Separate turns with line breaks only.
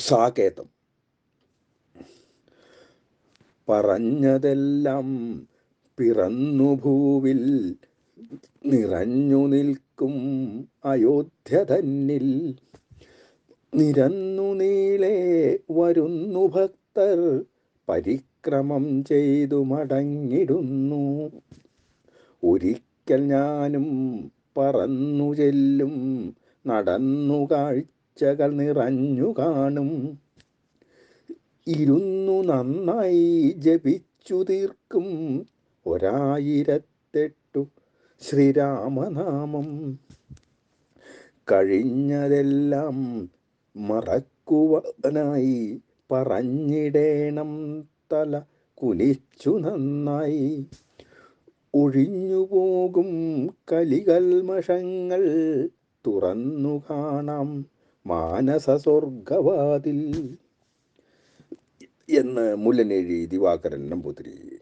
സാകേതം. പറഞ്ഞതെല്ലാം പിറന്നു ഭൂവിൽ നിറഞ്ഞു നിൽക്കും അയോധ്യ തന്നിൽ. നിരന്നു നീളെ വരുന്നു ഭക്തർ പരിക്രമം ചെയ്തു മടങ്ങിടുന്നു. ഒരിക്കൽ ഞാനും പറന്നു ചെല്ലും നടന്നു കാഴ്ചകൾ നിറഞ്ഞു കാണും. ഇരുന്നു നന്നായി ജപിച്ചു തീർക്കും. ഒരായിരത്തെട്ടു ശ്രീരാമനാമം. കഴിഞ്ഞതെല്ലാം മറക്കുവാനായി പറഞ്ഞിടേണം തല കുനിച്ചു നന്നായി. ഒഴിഞ്ഞു പോകും കലികൽമഷങ്ങൾ തുറന്നു കാണാം. മാനസ സ്വർഗവാതിൽ എന്ന് മുല്ലനേഴി ദിവാകരൻ നമ്പൂതിരി.